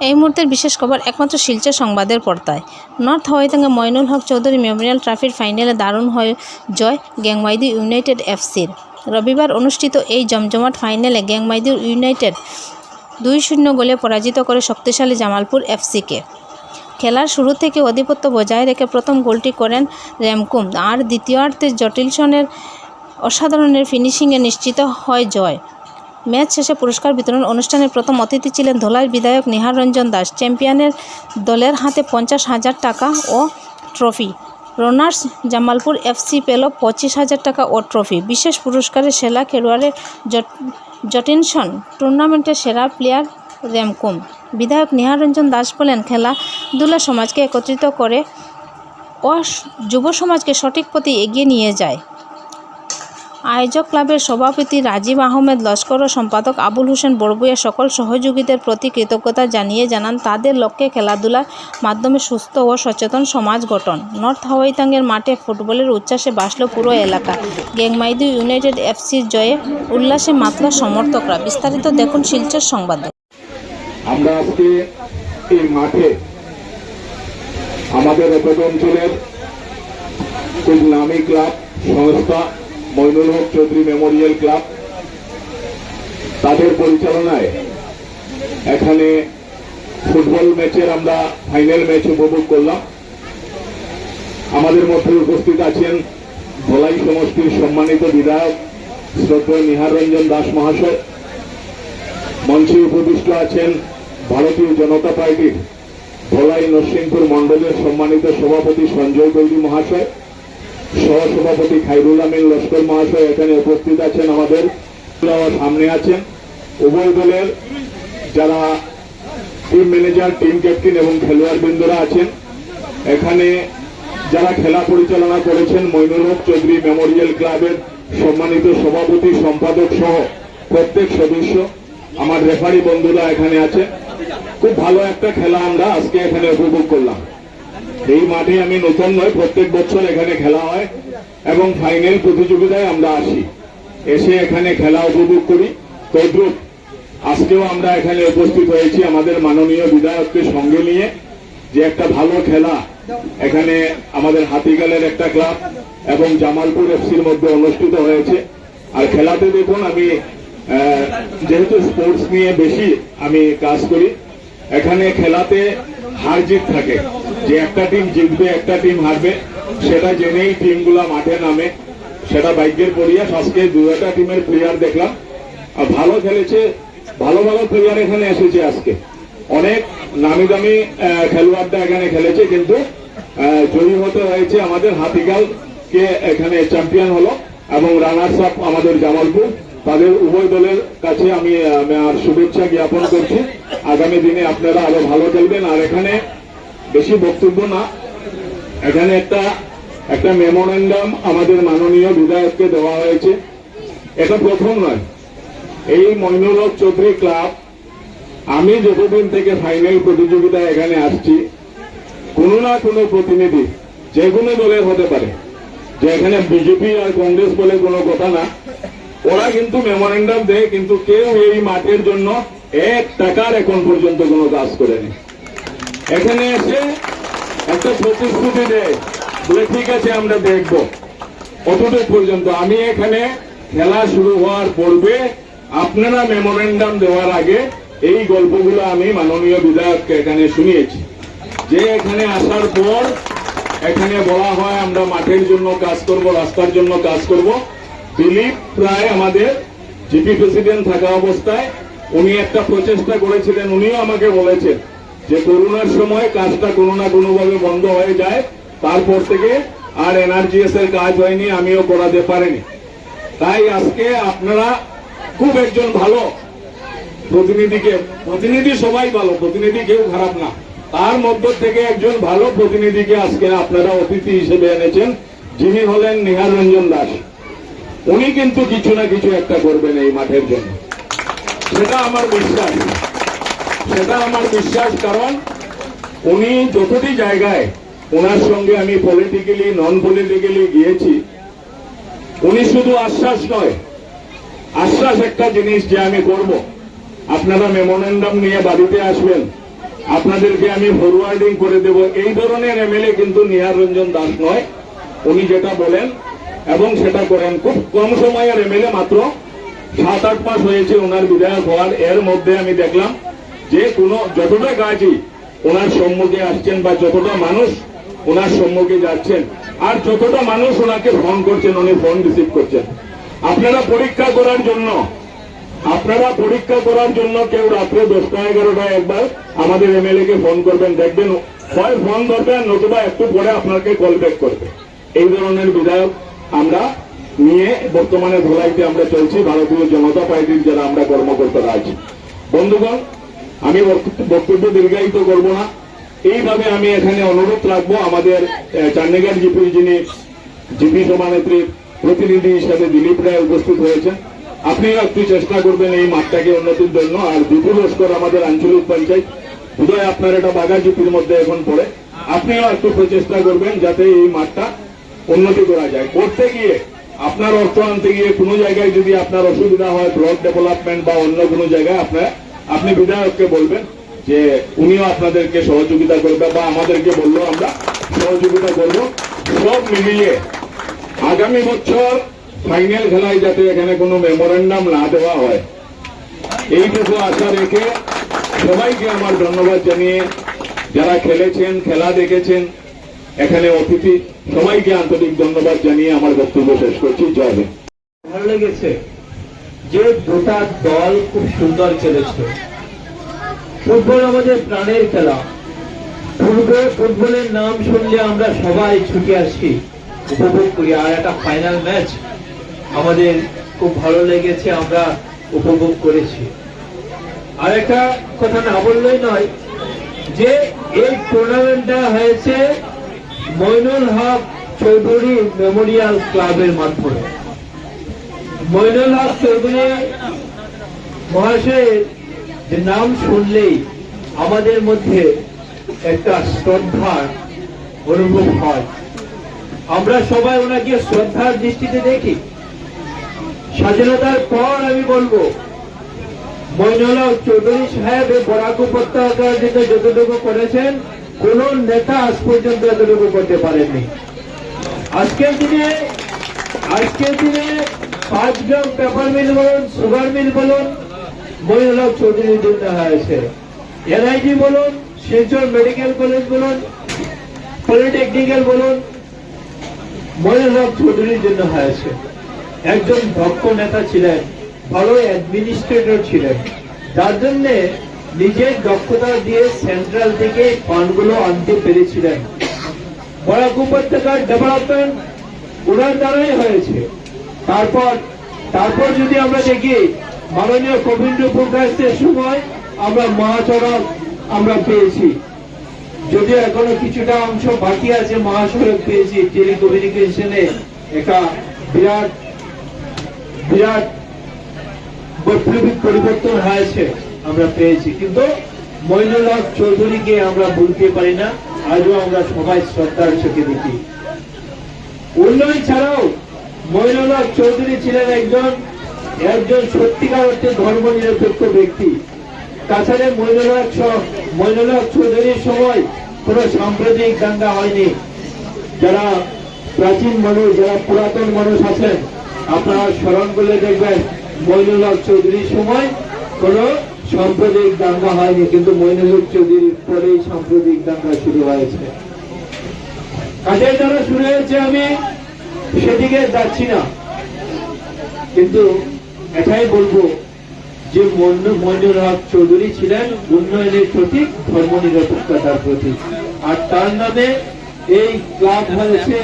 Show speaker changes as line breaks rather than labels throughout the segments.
এই মুহূর্তের বিশেষ খবর একমাত্র শিলচর সংবাদের পর্দায়। নর্থ হাওয়াইতাঙ্গে ময়নুল হক চৌধুরী মেমোরিয়াল ট্রফির ফাইনালে দারুণ হয়ে জয় গ্যাংমাইদি ইউনাইটেড এফসির। রবিবার অনুষ্ঠিত এই জমজমাট ফাইনালে গ্যাংমাইদি ইউনাইটেড দুই শূন্য গোলে পরাজিত করে শক্তিশালী জামালপুর এফসিকে। খেলার শুরু থেকে আধিপত্য বজায় রেখে প্রথম গোলটি করেন র্যামকুম আর দ্বিতীয়ার্ধে জটিলসনের অসাধারণের ফিনিশিংয়ে নিশ্চিত হয় জয়। ম্যাচ শেষে পুরস্কার বিতরণ অনুষ্ঠানে প্রথম অতিথি ছিলেন ধলাই বিধায়ক নিহার রঞ্জন দাস। চ্যাম্পিয়নের দলের হাতে পঞ্চাশ হাজার টাকা ও ট্রফি। রানার্স জামালপুর এফসি পেল পঁচিশ হাজার টাকা ও ট্রফি। বিশেষ পুরস্কারে সেরা খেলোয়াড়ের জট জটিনসন টুর্নামেন্টের সেরা প্লেয়ার র্যামকুম। বিধায়ক নিহার রঞ্জন দাস বলেন খেলাধুলা সমাজকে একত্রিত করে ও যুব সমাজকে সঠিক পথে এগিয়ে নিয়ে যায়। আয়োজক ক্লাবের সভাপতি রাজীব আহমেদ, লস্কর ও সম্পাদক আবুল হোসেন বড়বুয়া সকল সহযোগীদের প্রতি কৃতজ্ঞতা জানিয়ে জানান, তাদের লক্ষ্যে খেলাধুলার মাধ্যমে সুস্থ ও সচেতন সমাজ গঠন। নর্থ হাওয়াইতাঙ্গের মাঠে ফুটবলের উচ্ছ্বাসে বাসল পুরো এলাকা। গ্যাংমাইদু ইউনাইটেড এফসির জয়ে উল্লাসে মাতল সমর্থকরা। বিস্তারিত দেখুন শিলচর সংবাদে।
এই আমাদের এপদ অঞ্চলের খুব নামী ক্লাব, সংস্থা মইনুল হক চৌধুরী মেমোরিয়াল ক্লাব। তাদের পরিচালনায় এখানে ফুটবল ম্যাচের আমরা ফাইনাল ম্যাচ উপভোগ করলাম। আমাদের মধ্যে উপস্থিত আছেন ধলাই সমষ্টির সম্মানিত বিধায়ক শ্রদ্ধেয় নিহার রঞ্জন দাস মহাশয়। মঞ্চে উপবিষ্ট আছেন ভারতীয় জনতা পার্টির ধলাই নরসিংপুর মণ্ডলের সম্মানিত সভাপতি সঞ্জয় গৈরী মহাশয়। সহসভাপতি খাইরুল আমিন লস্কর মহাশয় এখানে উপস্থিত আছেন আমাদের। সামনে আছেন। উভয় দলের যারা টিম ম্যানেজার টিম ক্যাপ্টেন এবং খেলোয়াড় বৃন্দরা আছেন, এখানে যারা খেলা পরিচালনা করেছেন, মইনুল হক চৌধুরী মেমোরিয়াল ক্লাবের সম্মানিত সভাপতি, সম্পাদক সহ প্রত্যেক সদস্য, আমার রেফারি বন্ধুরা এখানে আছে খুব ভালো একটা খেলা আমরা আজকে এখানে উপভোগ করলাম। এই মাঠে আমি নতুন নয়, প্রত্যেক বছর এখানে খেলা হয় এবং ফাইনাল প্রতিযোগিতায় আমরা আসি। এসে এখানে খেলা উপভোগ করি। তদ্রুপ আজকেও আমরা এখানে উপস্থিত হয়েছি আমাদের মাননীয় বিধায়ককে সঙ্গে নিয়ে যে একটা ভালো খেলা এখানে আমাদের হাতিগালের একটা ক্লাব এবং জামালপুর এফসির মধ্যে অনুষ্ঠিত হয়েছে। আর খেলাতে দেখুন আমি যেহেতু স্পোর্টস নিয়ে বেশি আমি কাজ করি, এখানে খেলাতে হার জিত থাকে। যে একটা টিম জিতবে একটা টিম হারবে সেটা জেনেই টিমগুলা মাঠে নামে। সেটা ভাগ্যের পরিয়াস আজকে দু একটা টিমের প্লেয়ার দেখলাম। আর ভালো খেলেছে ভালো ভালো প্লেয়ার এখানে এসেছে আজকে। অনেক নামি দামি আহ, খেলোয়াড়রা এখানে খেলেছে কিন্তু জয়ী হতে হয়েছে আমাদের হাতিগাল কে এখানে চ্যাম্পিয়ন হলো এবং রানার্স আপ আমাদের জামালপুর। তাদের উভয় দলের কাছে আমি আমার শুভেচ্ছা জ্ঞাপন করছি। আগামী দিনে আপনারা আরও ভালো খেলবেন। আর এখানে বেশি বক্তব্য না। এখানে একটা একটা মেমোরেন্ডাম আমাদের মাননীয় বিধায়ককে দেওয়া হয়েছে। এটা প্রথম নয়। এই মইনুল চৌধুরী ক্লাব, আমি যতদিন থেকে ফাইনাল প্রতিযোগিতায় এখানে আসছি, কোনো না কোনো প্রতিনিধি, যে কোনো দলের হতে পারে। যে এখানে বিজেপি আর কংগ্রেস বলে কোনো কথা না। ওরা কিন্তু মেমোরেন্ডাম দেয়, কিন্তু কেউ এই মাঠের জন্য এক টাকার এখন পর্যন্ত কোনো কাজ করেনি। এখানে এসে একটা প্রতিশ্রুতি দেয়। বলে, ঠিক আছে, আমরা দেখব। অতটুকু পর্যন্ত আমি এখানে খেলা শুরু হওয়ার পূর্বে আপনারা মেমোরেন্ডাম দেওয়ার আগে এই গল্পগুলো আমি মাননীয় বিধায়ককে এখানে শুনিয়েছি। যে এখানে আসার পর এখানে বলা হয়, আমরা মাঠের জন্য কাজ করব, রাস্তার জন্য কাজ করব। দিলীপ প্রায় আমাদের জিপি প্রেসিডেন্ট থাকা অবস্থায়, উনি একটা প্রচেষ্টা করেছিলেন, উনিও আমাকে বলেছেন যে করোনার সময় কাজটা কোনো না কোনোভাবে বন্ধ হয়ে যায়, তারপর থেকে আর এনআরজিএস এর কাজ হয়নি, আমিও করাতে পারিনি। তাই আজকে আপনারা খুব একজন ভালো প্রতিনিধিকে, প্রতিনিধি সবাই ভালো, প্রতিনিধি কেউ খারাপ না, তার মধ্য থেকে একজন ভালো প্রতিনিধিকে আজকে আপনারা অতিথি হিসেবে এনেছেন, যিনি হলেন নিহার রঞ্জন দাস। উনি কিন্তু কিছু না কিছু একটা করবেন এই মাঠের জন্য। সেটা আমার বিশ্বাস। সেটা আমার বিশ্বাস কারণ উনি যতটি জায়গায় ওনার সঙ্গে আমি পলিটিক্যালি নন পলিটিক্যালি গিয়েছি, উনি শুধু আশ্বাস নয়, আশ্বাস একটা জিনিস যে আমি করব। আপনারা মেমোরেন্ডাম নিয়ে বাড়িতে আসবেন। আপনাদেরকে আমি ফরওয়ার্ডিং করে দেব। এই ধরনের এমএলএ কিন্তু নিহার রঞ্জন দাস নয়। উনি যেটা বলেন এবং সেটা করেন। খুব কম সময়ের এমএলএ মাত্র সাত, আট মাস হয়েছে ওনার বিধায়ক হওয়ার। এর মধ্যে আমি দেখলাম যে কোনো যতটা কাজই ওনার সম্মুখে আসছেন বা যতটা মানুষ ওনার সম্মুখে যাচ্ছেন, আর যতটা মানুষ ওনাকে ফোন করছেন, উনি ফোন রিসিভ করছেন। আপনারা পরীক্ষা করার জন্য, আপনারা পরীক্ষা করার জন্য কেউ রাত্রে দশটা, এগারোটায় একবার আমাদের এমএলএ কে ফোন করবেন। দেখবেন, হয় ফোন ধরবেন, নতুবা একটু পরে আপনাকে কল ব্যাক করবে। এই ধরনের বিধায়ক আমরা নিয়ে বর্তমানে ধোলাইতে আমরা চলছি, ভারতীয় জনতা পার্টির যারা আমরা কর্মকর্তারা আছি। বন্ধুগণ, আমি বক্তব্য- দীর্ঘায়িত করব না। এইভাবে আমি এখানে অনুরোধ রাখব আমাদের চান্ডিগড় জিপি যিনি জিপি সভানেত্রী প্রতিনিধি হিসাবে দিলীপ রায় উপস্থিত হয়েছেন। আপনিও একটু চেষ্টা করবেন এই মাঠটাকে উন্নতির জন্য। আর বিপুল লস্কর আমাদের আঞ্চলিক পঞ্চায়েত। বোধহয় আপনার এটা বাগা জিপির মধ্যে এখন পড়ে। আপনিও একটু প্রচেষ্টা করবেন যাতে এই মাঠটা উন্নতি করা যায়। করতে গিয়ে আপনার অর্থ আনতে গিয়ে কোনো জায়গায় যদি আপনার অসুবিধা হয় ব্লক ডেভেলপমেন্ট বা অন্য কোনো জায়গায় আপনার আপনি বিধায়ককে বলবেন যে উনিও আপনাদেরকে সহযোগিতা করবে বা আমাদেরকে বলল আমরা সহযোগিতা করব। সব মিলিয়ে আগামী বছর ফাইনাল খেলায় যাতে এখানে কোনো মেমোরেন্ডাম না দেওয়া হয় এইটুকু আশা রেখে সবাইকে আমার ধন্যবাদ জানিয়ে যারা খেলেছেন, খেলা দেখেছেন এখানে অতিথি, সবাইকে আন্তরিক ধন্যবাদ জানিয়ে আমার বক্তব্য শেষ করছি। জয় হিন্দ।
ভালো লেগেছে যে দুটা দল খুব সুন্দর খেলেছে। ফুটবল আমাদের প্রাণের খেলা। পূর্বে ফুটবলের নাম শুনলে আমরা সবাই ছুটে আসি, উপভোগ করি। আর একটা ফাইনাল ম্যাচ আমাদের খুব ভালো লেগেছে, আমরা উপভোগ করেছি। আর একটা কথা না বললেই নয় যে এই টুর্নামেন্টটা হয়েছে মইনুল হক চৌধুরী মেমোরিয়াল ক্লাবের মাধ্যমে। মইনুল হক চৌধুরী মহাশয়ের যে নাম শুনলেই আমাদের মধ্যে একটা শ্রদ্ধার অনুভব হয়। আমরা সবাই ওনাকে শ্রদ্ধার দৃষ্টিতে দেখি। স্বাধীনতার পর আমি বলব, মইনুল হক চৌধুরী সাহেব বরাক উপত্যকার জন্য যতটুকু করেছেন কোন নেতা আজ পর্যন্ত এতটুকু করতে পারেননি। আজকের দিনে আজকের দিনে পাঁচ গ্রাম পেপার মিল বলুন, সুগার মিল বলুন হক চৌধুরীর জন্য হয়েছে এনআইটি বলুন, শিলচর মেডিকেল কলেজ বলুন, পলিটেকনিক্যাল বলুন হক চৌধুরীর জন্য হয়েছে একজন দক্ষ নেতা ছিলেন, ভালো অ্যাডমিনিস্ট্রেটর ছিলেন। যার জন্য নিজের দক্ষতা দিয়ে সেন্ট্রাল থেকে ফান্ডগুলো আনতে পেরেছিলেন। বরাক উপত্যকার ডেভেলপমেন্ট ওনার দ্বারাই হয়েছে। তারপর তারপর যদি আমরা দেখি, মাননীয় গোবিন্দপুর গাছের সময় আমরা মহাসড়ক আমরা পেয়েছি। যদিও এখনও কিছুটা অংশ বাকি আছে মহাসড়ক পেয়েছি টেলিকমিউনিকেশনে একটা বিরাট বিরাট বৈপ্লবিক পরিবর্তন হয়েছে। আমরা পেয়েছি। কিন্তু মইনুল চৌধুরীকে আমরা ভুলতে পারি না। আজও আমরা সবাই শ্রদ্ধার চোখে দেখি। উন্নয়ন ছাড়াও মইনুল চৌধুরী ছিলেন একজন একজন সত্যিকার অর্থে ধর্ম নিরপেক্ষ ব্যক্তি। তাছাড়া মইনুল হক চৌধুরীর সময় কোন সাম্প্রদায়িক দাঙ্গা হয়নি। যারা প্রাচীন মানুষ, যারা পুরাতন মানুষ আছেন, আপনারা স্মরণ করলে দেখবেন মইনুল চৌধুরীর সময় কোন সাম্প্রদায়িক দাঙ্গা হয়নি, কিন্তু মইনুল চৌধুরীর পরেই সাম্প্রদায়িক দাঙ্গা শুরু হয়েছে। কাজের দ্বারা শুরু হয়েছে, আমি সেদিকে যাচ্ছি না। কিন্তু এটাই বলব যে মইনু- মইনুল চৌধুরী ছিলেন উন্নয়নের প্রতীক ধর্ম নিরপেক্ষতার প্রতীক। আর তার নামে এই ক্লাব হয়েছে,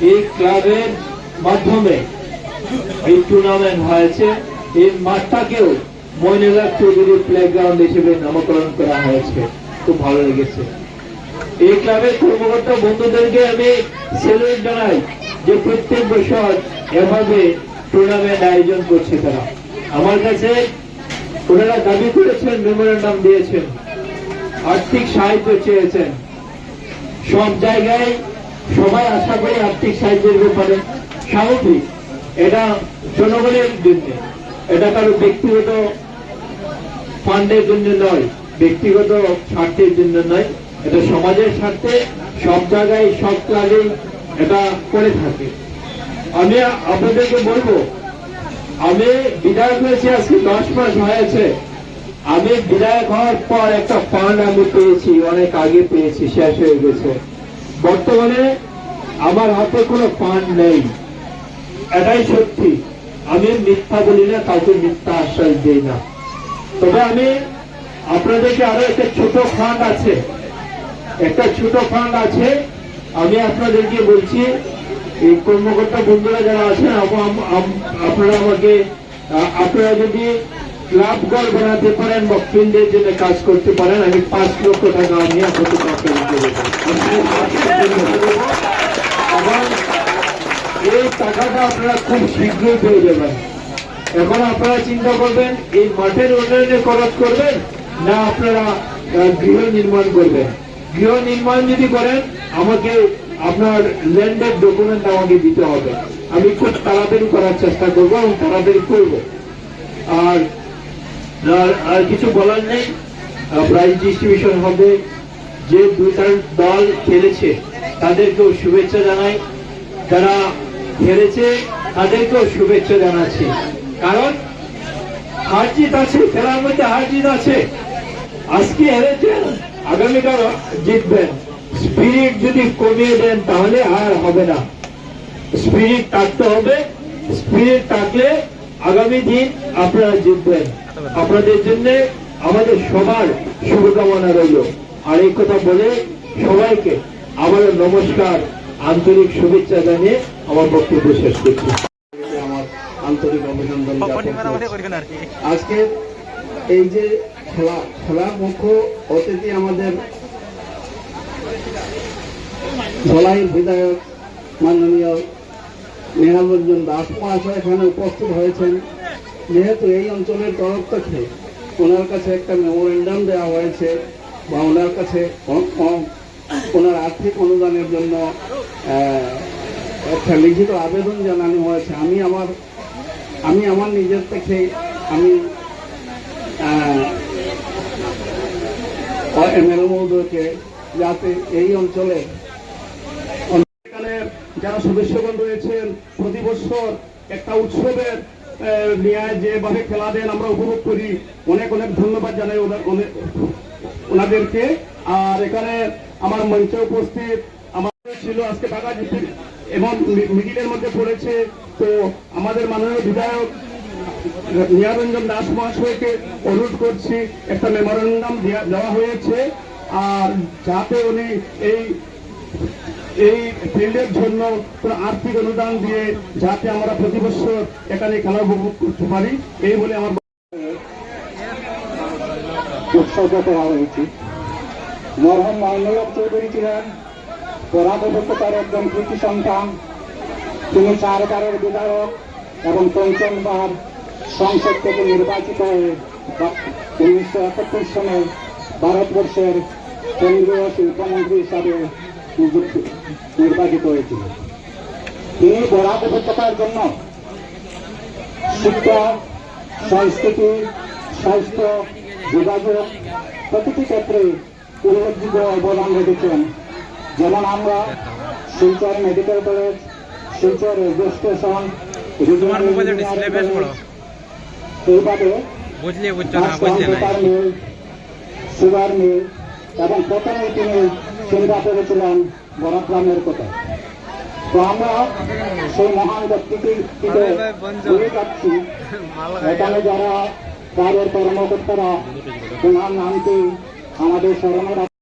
এই ক্লাবের মাধ্যমে এই টুর্নামেন্ট হয়েছে, এই মাঠটাকেও মইনুল হক চৌধুরী প্লেগ্রাউন্ড হিসেবে নামকরণ করা হয়েছে, খুব ভালো লেগেছে। এই ক্লাবের কর্মকর্তা বন্ধুদেরকে আমি সেলুট জানাই যে প্রত্যেক বছর এভাবে টুর্নামেন্ট আয়োজন করছে তারা। আমার কাছে ওনারা দাবি করেছেন মেমোরেন্ডাম দিয়েছেন, আর্থিক সাহায্য চেয়েছেন। সব জায়গায় সবাই আশা করে আর্থিক সাহায্যের ব্যাপারে স্বাভাবিক এটা জনগণের জন্য। এটা কারও ব্যক্তিগত ফান্ডের জন্য নয়, ব্যক্তিগত স্বার্থের জন্য নয়। এটা সমাজের স্বার্থে, সব জায়গায়, সব কাজেই এটা করে থাকে। আমি আপনাদেরকে বলব, আমি বিধায়ক হয়েছি আজকে দশ মাস হয়েছে। আমি বিধায়ক হওয়ার পর একটা ফান্ড আমি পেয়েছি, অনেক আগে পেয়েছি, শেষ হয়ে গেছে। বর্তমানে আমার হাতে কোনো ফান্ড নেই। এটাই সত্যি। আমি মিথ্যা বলি না, কাউকে মিথ্যা আশ্বাস দিই না। তবে আমি আপনাদেরকে আরও একটা ছোট ফান্ড আছে। একটা ছোট ফান্ড আছে। আমি আপনাদেরকে বলছি, এই কর্মকর্তা বন্ধুরা যারা আছেন আপনারা আমাকে আপনারা যদি ক্লাব ঘর বানাতে পারেন বা ফিল্ডের জন্য কাজ করতে পারেন, আমি পাঁচ লক্ষ টাকা আমি আপনাদের আপনাদেরকে। এবং এই টাকাটা আপনারা খুব শীঘ্রই পেয়ে যাবেন। এখন আপনারা চিন্তা করবেন, এই মাঠের উন্নয়নে খরচ করবেন না আপনারা গৃহ নির্মাণ করবেন? গৃহ নির্মাণ যদি করেন, আমাকে আপনার ল্যান্ডের ডকুমেন্ট আমাকে দিতে হবে। আমি খুব তাড়াতাড়ি করার চেষ্টা করব এবং তাড়াতাড়ি করব। আর, আর- কিছু বলার নেই। প্রাইজ ডিস্ট্রিবিউশন হবে। যে দুইটা দল খেলেছে, তাদেরকেও শুভেচ্ছা জানাই। যারা হেরেছে, তাদেরকেও শুভেচ্ছা জানাচ্ছি। কারণ হার জিত আছে, খেলার মধ্যে হার জিত আছে। আজকে হেরেছেন আগামীকাল জিতবেন। স্পিরিট যদি কমিয়ে দেন, তাহলে আর হবে না। স্পিরিট থাকতে হবে। স্পিরিট থাকলে আগামী দিন আপনারা জিতবেন। আপনাদের জন্য আমাদের সবার শুভকামনা রইল। আর এই কথা বলে সবাইকে আমাদের নমস্কার, আন্তরিক শুভেচ্ছা জানিয়ে আমার বক্তব্য শেষ করছি
আমার আন্তরিক অভিনন্দন জ্ঞাপন করছি। আজকে এই যে খেলা খেলার মুখ্য অতিথি আমাদের ধলাইয়ের বিধায়ক মাননীয় নেহালরঞ্জন দাস মহাশয় এখানে উপস্থিত হয়েছেন। যেহেতু এই অঞ্চলের তরফ থেকে ওনার কাছে একটা মেমোরেন্ডাম দেওয়া হয়েছে বা ওনার কাছে ওনার আর্থিক অনুদানের জন্য একটা লিখিত আবেদন জানানো হয়েছে। আমি আমার আমি আমার নিজের থেকে আমি এমএলএ মহোদয়কে যাতে এই অঞ্চলে যারা সদস্যগণ রয়েছেন, প্রতি বছর একটা উৎসবের নিয়ে যেভাবে খেলা দেন আমরা উপভোগ করি। অনেক অনেক ধন্যবাদ জানাই ওনাদেরকে। আর এখানে আমার মঞ্চে উপস্থিত আমার ছিল আজকে টাকা এবং মিডিলের মধ্যে পড়েছে তো আমাদের মাননীয় বিধায়ক নিয়ারঞ্জন দাস মহাশয়কে অনুরোধ করছি, একটা মেমোরেন্ডাম দেওয়া হয়েছে। আর যাতে উনি এই এই ফিল্ডের জন্য কোনো আর্থিক অনুদান দিয়ে যাতে আমরা প্রতি বছর এখানে খেলা উপভোগ করতে পারি, এই বলে আমার উৎসর্গ করা হয়েছে। মরহম মাইনুল্লাহ চৌধুরী ছিলেন পরাধ একজন কৃতি সন্তান। তিনি সরকারের বিধায়ক এবং পঞ্চমবার সংসদ থেকে নির্বাচিত হয়ে উনিশশো একাত্তর সালে ভারতবর্ষের কেন্দ্রীয় শিল্পমন্ত্রী হিসাবে নির্বাচিত হয়েছিলেন তিনি বরাক উপত্যকার জন্য শিক্ষা, সংস্কৃতি, স্বাস্থ্য, যোগাযোগ প্রতিটি ক্ষেত্রে উল্লেখযোগ্য অবদান রেখেছেন। যেমন আমরা Silchar medical college Silchar railway station
তোমার মোবাইলে ডিসপ্লে বেশ বড়
এইভাবে
বুঝলে বুঝছ না বুঝলে
সুগার মিল এবং প্রথমে তিনি চিন্তা করেছিলেন বড়গ্রামের কথা তো আমরা সেই মহান ব্যক্তিকে ঘুরে যাচ্ছি এখানে যারা কাজের কর্মকর্তারা ওনার নামটি আমাদের স্মরণে